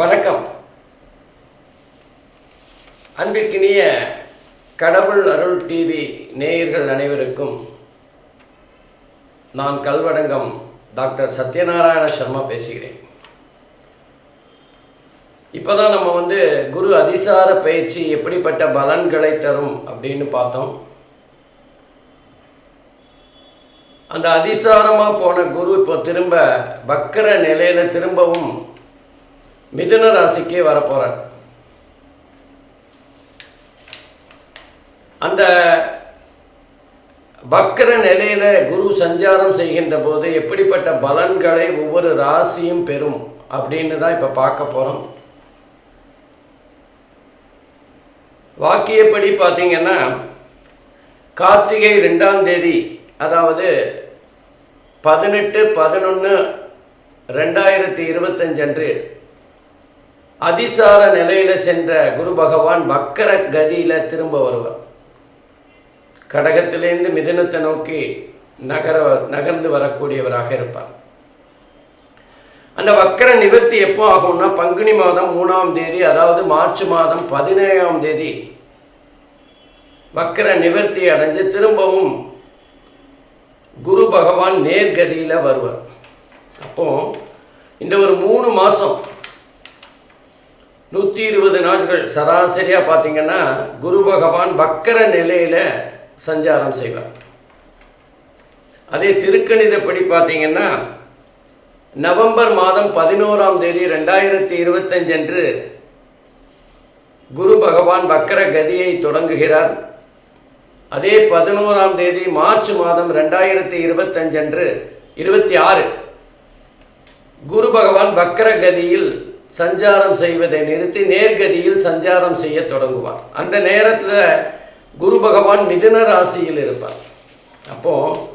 வணக்கம். அன்பிற்கினிய கடவுள் அருள் டிவி நேயர்கள் அனைவருக்கும் நான் கல்வடங்கம் டாக்டர் சத்யநாராயண சர்மா பேசுகிறேன். இப்போ தான் நம்ம வந்து குரு அதிசார பயிற்சி எப்படிப்பட்ட பலன்களை தரும் அப்படின்னு பார்த்தோம். அந்த அதிசாரமாக போன குரு இப்போ திரும்ப வக்கர நிலையில் திரும்பவும் மிதுன ராசிக்கே வரப்போகிறார் அந்த வக்கர நிலையில் குரு சஞ்சாரம் செய்கின்ற போது எப்படிப்பட்ட பலன்களை ஒவ்வொரு ராசியும் பெறும் அப்படின்னு தான் இப்போ பார்க்க போகிறோம் வாக்கியப்படி பார்த்திங்கன்னா கார்த்திகை ரெண்டாம் தேதி அதாவது பதினெட்டு பதினொன்று ரெண்டாயிரத்தி இருபத்தஞ்சு அன்று அதிசார நிலையில் சென்ற குரு பகவான் வக்கர கதியில் திரும்ப வருவார். கடகத்திலேருந்து மிதனத்தை நோக்கி நகர நகர்ந்து வரக்கூடியவராக இருப்பார். அந்த வக்கர நிவர்த்தி எப்போ ஆகும்னா பங்குனி மாதம் மூணாம் தேதி அதாவது மார்ச் மாதம் பதினேழாம் தேதி வக்கர நிவர்த்தி அடைஞ்சு திரும்பவும் குரு பகவான் நேர்கதியில் வருவார். அப்போ இந்த ஒரு மூணு மாதம் நூற்றி இருபது நாட்கள் சராசரியாக பார்த்தீங்கன்னா குரு பகவான் வக்கர நிலையில் சஞ்சாரம் செய்வார். அதே திருக்கணிதப்படி பார்த்தீங்கன்னா நவம்பர் மாதம் பதினோராம் தேதி ரெண்டாயிரத்தி இருபத்தஞ்சு அன்று குரு பகவான் வக்கர கதியை தொடங்குகிறார். அதே பதினோராம் தேதி மார்ச் மாதம் ரெண்டாயிரத்தி இருபத்தஞ்சு அன்று இருபத்தி ஆறு குரு பகவான் வக்கர கதியில் சஞ்சாரம் செய்வதை நிறுத்தி நேர்கதியில் சஞ்சாரம் செய்ய தொடங்குவார். அந்த நேரத்தில் குரு பகவான் மிதுன ராசியில் இருப்பார். அப்போது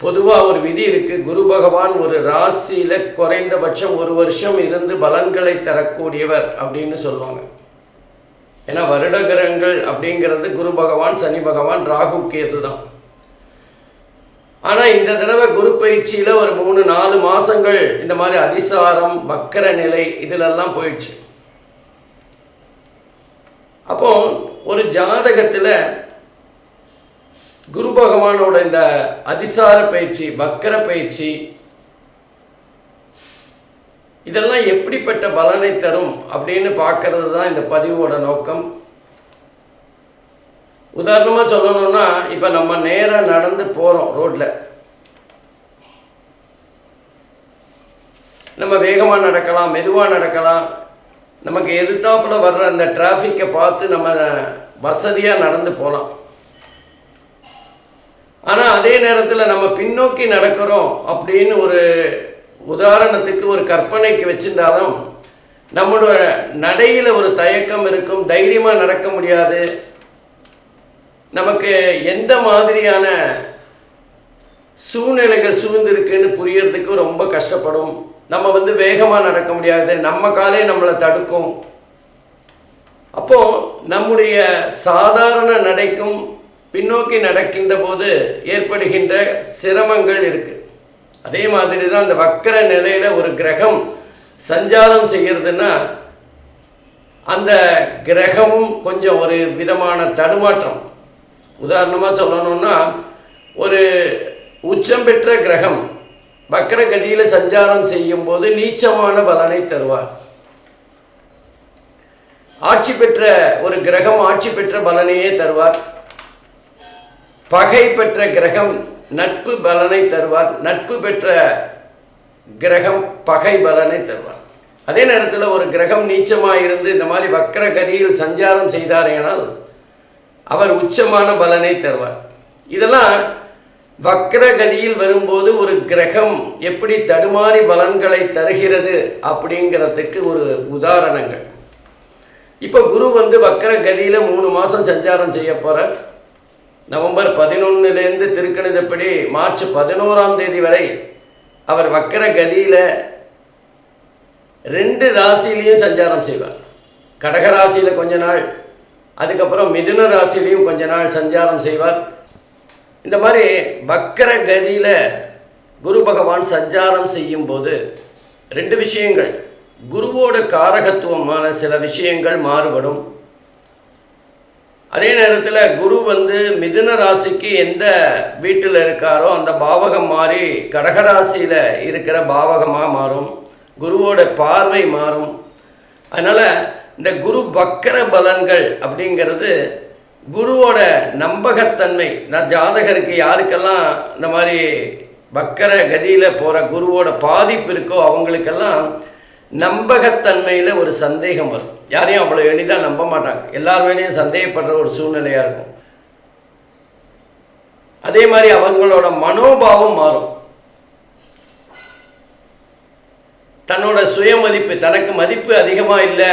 பொதுவாக ஒரு விதி இருக்குது குரு பகவான் ஒரு ராசியில் குறைந்தபட்சம் ஒரு வருஷம் இருந்து பலன்களை தரக்கூடியவர் அப்படின்னு சொல்லுவாங்க. ஏன்னா வருடகிரகங்கள் அப்படிங்கிறது குரு பகவான் சனி பகவான் ராகு கேது தான். ஆனால் இந்த தடவை குரு பயிற்சியில் ஒரு மூணு நாலு மாதங்கள் இந்த மாதிரி அதிசாரம் வக்கர நிலை இதிலெல்லாம் போயிடுச்சு. அப்போ ஒரு ஜாதகத்தில் குரு பகவானோட இந்த அதிசார பயிற்சி வக்கர பயிற்சி இதெல்லாம் எப்படிப்பட்ட பலனை தரும் அப்படின்னு பார்க்கறது தான் இந்த பதிவோட நோக்கம். உதாரணமாக சொல்லணும்னா இப்போ நம்ம நேராக நடந்து போகிறோம் ரோட்டில் நம்ம வேகமாக நடக்கலாம் மெதுவாக நடக்கலாம். நமக்கு எதிர்த்தாப்பில் வர்ற அந்த டிராஃபிக்கை பார்த்து நம்ம வசதியாக நடந்து போகலாம் ஆனால் அதே நேரத்தில் நம்ம பின்னோக்கி நடக்கிறோம் அப்படின்னு ஒரு உதாரணத்துக்கு ஒரு கற்பனைக்கு வச்சிருந்தாலும் நம்மளோட நடையில் ஒரு தயக்கம் இருக்கும் தைரியமாக நடக்க முடியாது. நமக்கு எந்த மாதிரியான சூழ்நிலைகள் சூழ்ந்திருக்குன்னு புரியறதுக்கு ரொம்ப கஷ்டப்படும். நம்ம வந்து வேகமாக நடக்க முடியாது. நம்ம காலே நம்மளை தடுக்கும். அப்போது நம்முடைய சாதாரண நடைக்கும் பின்னோக்கி நடக்கின்ற போது ஏற்படுகின்ற சிரமங்கள் இருக்குது அதே மாதிரி தான் அந்த வக்கர நிலையில் ஒரு கிரகம் சஞ்சாரம் செய்கிறதுனா அந்த கிரகமும் கொஞ்சம் ஒரு விதமான தடுமாற்றம். உதாரணமாக சொல்லணும்னா ஒரு உச்சம் பெற்ற கிரகம் வக்கரகதியில் சஞ்சாரம் செய்யும் போது நீச்சமான பலனை தருவார். ஆட்சி பெற்ற ஒரு கிரகம் ஆட்சி பெற்ற பலனையே தருவார். பகை பெற்ற கிரகம் நட்பு பலனை தருவார். நட்பு பெற்ற கிரகம் பகை பலனை தருவார். அதே நேரத்தில் ஒரு கிரகம் நீச்சமாக இருந்து இந்த மாதிரி வக்கர கதியில் சஞ்சாரம் செய்தாரேனால் அவர் உச்சமான பலனை தருவார். இதெல்லாம் வக்கர கதியில் வரும்போது ஒரு கிரகம் எப்படி தடுமாறி பலன்களை தருகிறது அப்படிங்கிறதுக்கு ஒரு உதாரணங்கள். இப்போ குரு வந்து வக்கர கதியில் மூணு மாதம் சஞ்சாரம் செய்ய போகிறார் நவம்பர் பதினொன்னுலேருந்து திருக்கணிதப்படி மார்ச் பதினோராம் தேதி வரை அவர் வக்கர கதியில் ரெண்டு ராசிலையும் சஞ்சாரம் செய்வார். கடக ராசியில் கொஞ்ச நாள் அதுக்கப்புறம் மிதுன ராசிலையும் கொஞ்ச நாள் சஞ்சாரம் செய்வார். இந்த மாதிரி வக்கர கதியில் குரு பகவான் சஞ்சாரம் செய்யும்போது ரெண்டு விஷயங்கள். குருவோட காரகத்துவமான சில விஷயங்கள் மாறுபடும். அதே நேரத்தில் குரு வந்து மிதுன ராசிக்கு எந்த வீட்டில் இருக்காரோ அந்த பாவகம் மாறி கடகராசியில் இருக்கிற பாவகமாக மாறும். குருவோட பார்வை மாறும். அதனால் இந்த குரு வக்கர பலன்கள் அப்படிங்கிறது குருவோட நம்பகத்தன்மை. நான் ஜாதகருக்கு யாருக்கெல்லாம் இந்த மாதிரி வக்கர கதியில் போகிற குருவோட பாதிப்பு இருக்கோ அவங்களுக்கெல்லாம் நம்பகத்தன்மையில் ஒரு சந்தேகம் வரும். யாரையும் அவ்வளோ எளிதாக நம்ப மாட்டாங்க. எல்லார் மேலேயும் சந்தேகப்படுற ஒரு சூழ்நிலையாக இருக்கும். அதே மாதிரி அவங்களோட மனோபாவம் மாறும். தன்னோட சுயமதிப்பு தனக்கு மதிப்பு அதிகமாக இல்லை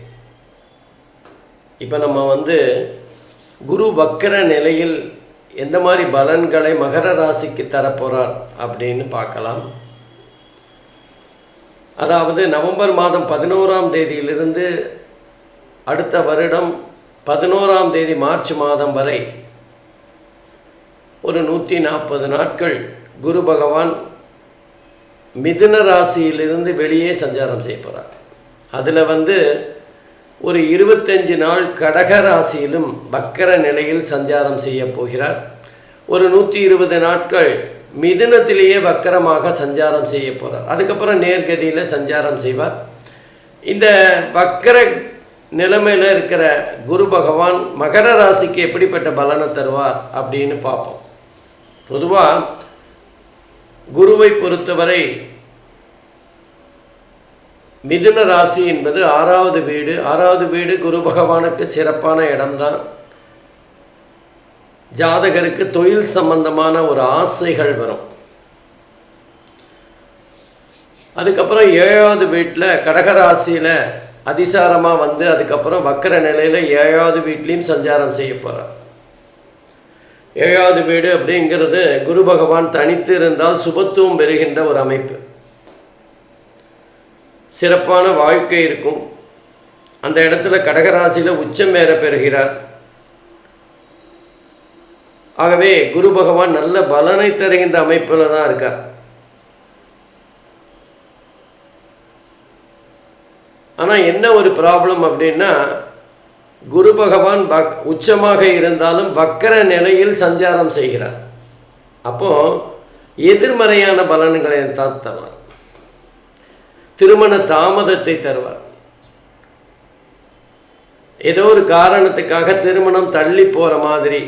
இப்போ நம்ம வந்து குரு வக்கர நிலையில் எந்த மாதிரி பலன்களை மகர ராசிக்கு தரப்போகிறார் அப்படின்னு பார்க்கலாம். அதாவது நவம்பர் மாதம் பதினோராம் தேதியிலிருந்து அடுத்த வருடம் பதினோராம் தேதி மார்ச் மாதம் வரை ஒரு நூற்றி நாற்பது நாட்கள் குரு பகவான் மிதுன ராசியிலிருந்து வெளியே சஞ்சாரம் செய்ய போகிறார் அதில் வந்து ஒரு இருபத்தஞ்சு நாள் கடக ராசியிலும் வக்கர நிலையில் சஞ்சாரம் செய்ய போகிறார். ஒரு நூற்றி இருபது நாட்கள் மிதுனத்திலேயே வக்கரமாக சஞ்சாரம் செய்ய போகிறார் அதுக்கப்புறம் நேர்கதியில் சஞ்சாரம் செய்வார். இந்த வக்கர நிலைமையில் இருக்கிற குரு பகவான் மகர ராசிக்கு எப்படிப்பட்ட பலனை தருவார் அப்படின்னு பார்ப்போம். பொதுவாக குருவை பொறுத்தவரை மிதுன ராசி என்பது ஆறாவது வீடு. ஆறாவது வீடு குரு பகவானுக்கு சிறப்பான இடம்தான். ஜாதகருக்கு தொழில் சம்பந்தமான ஒரு ஆசைகள் வரும். அதுக்கப்புறம் ஏழாவது வீட்டில் கடகராசியில் அதிசாரமாக வந்து அதுக்கப்புறம் வக்கர நிலையில் ஏழாவது வீட்லேயும் சஞ்சாரம் செய்ய போகிறார் ஏழாவது வீடு அப்படிங்கிறது குரு பகவான் தனித்து இருந்தால் சுபத்துவம் பெறுகின்ற ஒரு அமைப்பு. சிறப்பான வாழ்க்கை இருக்கும். அந்த இடத்துல கடகராசியில் உச்சம் வேற பெறுகிறார். ஆகவே குரு பகவான் நல்ல பலனை தருகின்ற அமைப்பில் தான் இருக்கார். ஆனால் என்ன ஒரு ப்ராப்ளம் அப்படின்னா குரு பகவான் பக் உச்சமாக இருந்தாலும் வக்கர நிலையில் சஞ்சாரம் செய்கிறார். அப்போது எதிர்மறையான பலன்களை தான் தருவார். திருமண தாமதத்தை தருவார். ஏதோ ஒரு காரணத்துக்காக திருமணம் தள்ளி போகிற மாதிரி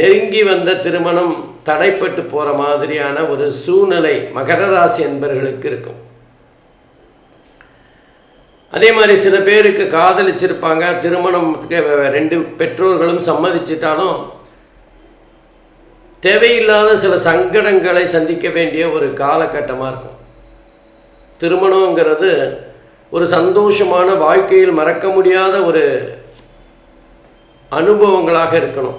நெருங்கி வந்த திருமணம் தடைப்பட்டு போகிற மாதிரியான ஒரு சூழ்நிலை மகர ராசி என்பர்களுக்கு இருக்கும். அதே மாதிரி சில பேருக்கு காதலிச்சிருப்பாங்க திருமணத்துக்கு ரெண்டு பெற்றோர்களும் சம்மதிச்சிட்டாலும் தேவையில்லாத சில சங்கடங்களை சந்திக்க வேண்டிய ஒரு காலகட்டமாக இருக்கும். திருமணங்கிறது ஒரு சந்தோஷமான வாழ்க்கையில் மறக்க முடியாத ஒரு அனுபவங்களாக இருக்கணும்.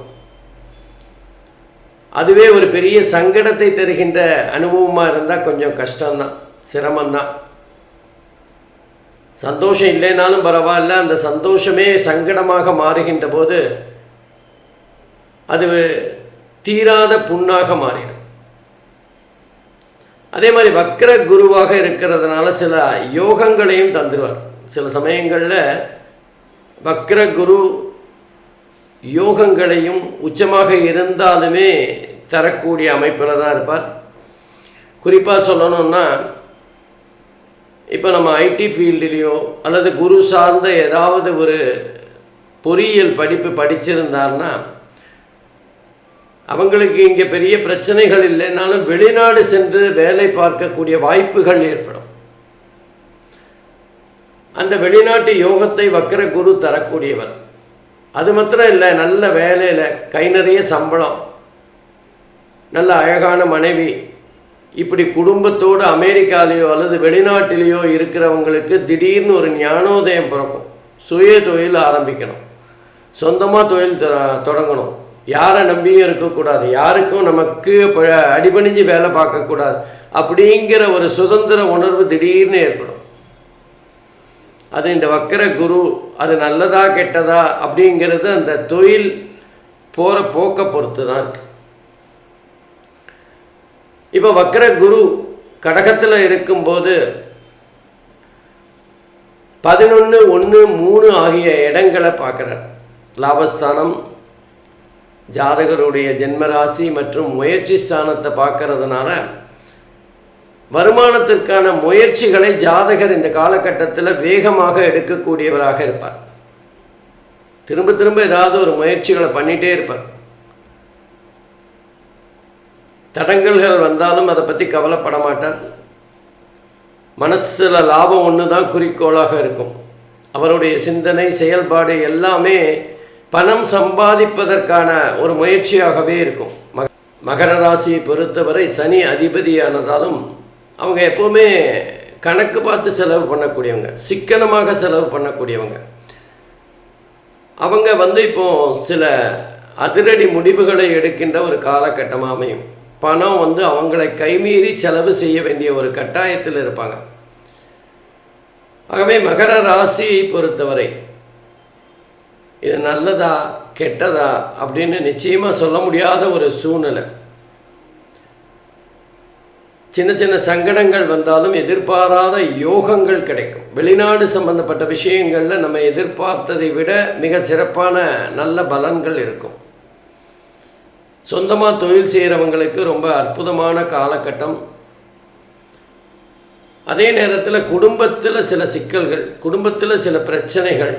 அதுவே ஒரு பெரிய சங்கடத்தை தருகின்ற அனுபவமாக இருந்தால் கொஞ்சம் கஷ்டம்தான் சிரமந்தான் சந்தோஷம் இல்லைனாலும் பரவாயில்ல அந்த சந்தோஷமே சங்கடமாக மாறுகின்ற போது அது தீராத புண்ணாக மாறிடும். அதே மாதிரி வக்கர குருவாக இருக்கிறதுனால சில யோகங்களையும் தந்துடுவார் சில சமயங்களில் வக்கர குரு யோகங்களையும் உச்சமாக இருந்தாலுமே தரக்கூடிய அமைப்பில் தான் இருப்பார். குறிப்பாக சொல்லணும்னா இப்போ நம்ம ஐடி ஃபீல்டுலேயோ அல்லது குரு சார்ந்த ஏதாவது ஒரு பொறியியல் படிப்பு படிச்சிருந்தாருன்னா அவங்களுக்கு இங்கே பெரிய பிரச்சனைகள் இல்லைனாலும் வெளிநாடு சென்று வேலை பார்க்கக்கூடிய வாய்ப்புகள் ஏற்படும். அந்த வெளிநாட்டு யோகத்தை வக்கர குரு தரக்கூடியவர். அது மாத்திரம் இல்லை நல்ல வேலையில் கை நிறைய சம்பளம். நல்ல அழகான மனைவி. இப்படி குடும்பத்தோடு அமெரிக்காலேயோ அல்லது வெளிநாட்டிலேயோ இருக்கிறவங்களுக்கு திடீர்னு ஒரு ஞானோதயம் பிறக்கும். சுய தொழில் ஆரம்பிக்கணும். சொந்தமாக தொழில் தொ- தொடங்கணும். யாரை நம்பியும் இருக்கக்கூடாது. யாருக்கும் நமக்கு அடிபணிஞ்சு வேலை பார்க்கக்கூடாது. அப்படிங்கிற ஒரு சுதந்திர உணர்வு திடீர்னு ஏற்படும். அது இந்த வக்கர குரு அது நல்லதா கெட்டதா அப்படிங்கிறது அந்த தொழில் போகிற போக்கை பொறுத்து தான் இருக்கு. இப்போ வக்கர குரு கடகத்தில் இருக்கும்போது பதினொன்று ஒன்று மூணு ஆகிய இடங்களை பார்க்குறார். லாபஸ்தானம் ஜாதகருடைய ஜென்மராசி மற்றும் முயற்சி ஸ்தானத்தை பார்க்கறதுனால வருமானத்திற்கான முயற்சிகளை ஜாதகர் இந்த காலகட்டத்தில் வேகமாக எடுக்கக்கூடியவராக இருப்பார். திரும்ப திரும்ப ஏதாவது ஒரு முயற்சிகளை பண்ணிகிட்டே இருப்பார். தடங்கல்கள் வந்தாலும் அதை பற்றி கவலைப்பட மாட்டார். மனசில் லாபம் ஒன்று தான் குறிக்கோளாக இருக்கும். அவருடைய சிந்தனை செயல்பாடு எல்லாமே பணம் சம்பாதிப்பதற்கான ஒரு முயற்சியாகவே இருக்கும். மக மகர ராசியை பொறுத்தவரை சனி அதிபதியானதாலும் அவங்க எப்போவுமே கணக்கு பார்த்து செலவு பண்ணக்கூடியவங்க சிக்கனமாக செலவு பண்ணக்கூடியவங்க. அவங்க வந்து இப்போ சில அதிரடி முடிவுகளை எடுக்கின்ற ஒரு காலகட்டமாக அமையும். பணம் வந்து அவங்களை கைமீறி செலவு செய்ய வேண்டிய ஒரு கட்டாயத்தில் இருப்பாங்க. ஆகவே மகர ராசியை பொறுத்தவரை இது நல்லதா கெட்டதா அப்படின்னு நிச்சயமாக சொல்ல முடியாத ஒரு சூழ்நிலை. சின்ன சின்ன சங்கடங்கள் வந்தாலும் எதிர்பாராத யோகங்கள் கிடைக்கும். வெளிநாடு சம்பந்தப்பட்ட விஷயங்களில் நம்ம எதிர்பார்த்ததை விட மிக சிறப்பான நல்ல பலன்கள் இருக்கும். சொந்தமாக தொழில் செய்கிறவங்களுக்கு ரொம்ப அற்புதமான காலகட்டம். அதே நேரத்தில் குடும்பத்தில் சில சிக்கல்கள் குடும்பத்தில் சில பிரச்சனைகள்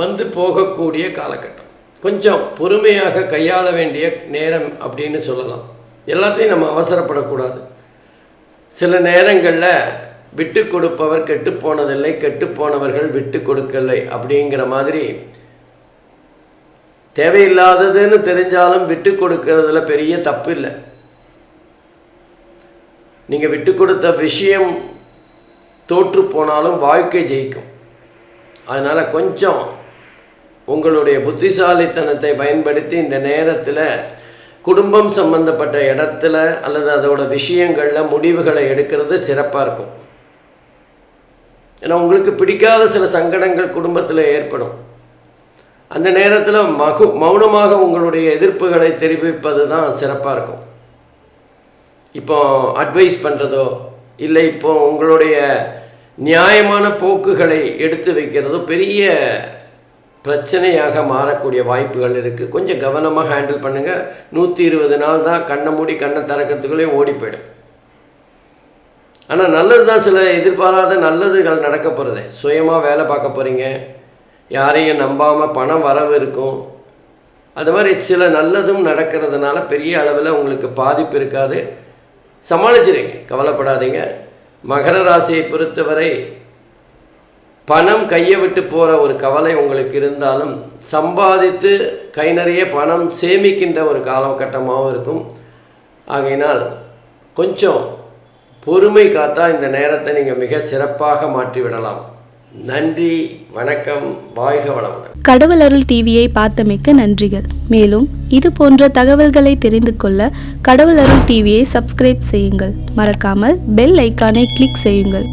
வந்து போகக்கூடிய காலகட்டம். கொஞ்சம் பொறுமையாக கையாள வேண்டிய நேரம் அப்படின்னு சொல்லலாம். எல்லாத்தையும் நம்ம அவசரப்படக்கூடாது. சில நேரங்களில் விட்டு கொடுப்பவர் கெட்டு போனதில்லை கெட்டு போனவர்கள் விட்டு கொடுக்கலை அப்படிங்கிற மாதிரி தேவையில்லாததுன்னு தெரிஞ்சாலும் விட்டு கொடுக்கறதுல பெரிய தப்பு இல்லை. நீங்கள் விட்டு கொடுத்த விஷயம் தோற்று போனாலும் வாழ்க்கை ஜெயிக்கும். அதனால் கொஞ்சம் உங்களுடைய புத்திசாலித்தனத்தை பயன்படுத்தி இந்த நேரத்தில் குடும்பம் சம்பந்தப்பட்ட இடத்துல அல்லது அதோட விஷயங்களில் முடிவுகளை எடுக்கிறது சிறப்பாக இருக்கும். ஏன்னா உங்களுக்கு பிடிக்காத சில சங்கடங்கள் குடும்பத்தில் ஏற்படும். அந்த நேரத்தில் மகு மௌனமாக உங்களுடைய எதிர்ப்புகளை தெரிவிப்பது தான் சிறப்பாக இருக்கும். இப்போ அட்வைஸ் பண்ணுறதோ இல்லை இப்போ உங்களுடைய நியாயமான போக்குகளை எடுத்து வைக்கிறதோ பெரிய பிரச்சனையாக மாறக்கூடிய வாய்ப்புகள் இருக்குது கொஞ்சம் கவனமாக ஹேண்டில் பண்ணுங்கள் நூற்றி இருபது நாள் தான் கண்ணை மூடி கண்ணை திறக்கிறதுக்குள்ளே ஓடி போயிடும். ஆனால் நல்லது தான் சில எதிர்பாராத நல்லதுகள் நடக்க போகிறது சுயமாக வேலை பார்க்க போகிறீங்க யாரையும் நம்பாமல் பணம் வரவு இருக்கும். அது மாதிரி சில நல்லதும் நடக்கிறதுனால பெரிய அளவில் உங்களுக்கு பாதிப்பு இருக்காது. சமாளிச்சிடுங்க கவலைப்படாதீங்க. மகர ராசியை பொறுத்தவரை பணம் கையை விட்டு போகிற ஒரு கவலை உங்களுக்கு இருந்தாலும் சம்பாதித்து கை நிறைய பணம் சேமிக்கின்ற ஒரு காலகட்டமாகவும் இருக்கும். ஆகையினால் கொஞ்சம் பொறுமை காத்தா இந்த நேரத்தை நீங்கள் மிக சிறப்பாக மாற்றிவிடலாம். நன்றி வணக்கம் வாழ்க வளமுடன். கடவுள் அருள் டிவியை பார்த்தமைக்க நன்றிகள். மேலும் இது போன்ற தகவல்களை தெரிந்து கொள்ள கடவுள் அருள் டிவியை சப்ஸ்கிரைப் செய்யுங்கள். மறக்காமல் பெல் ஐக்கானை கிளிக் செய்யுங்கள்.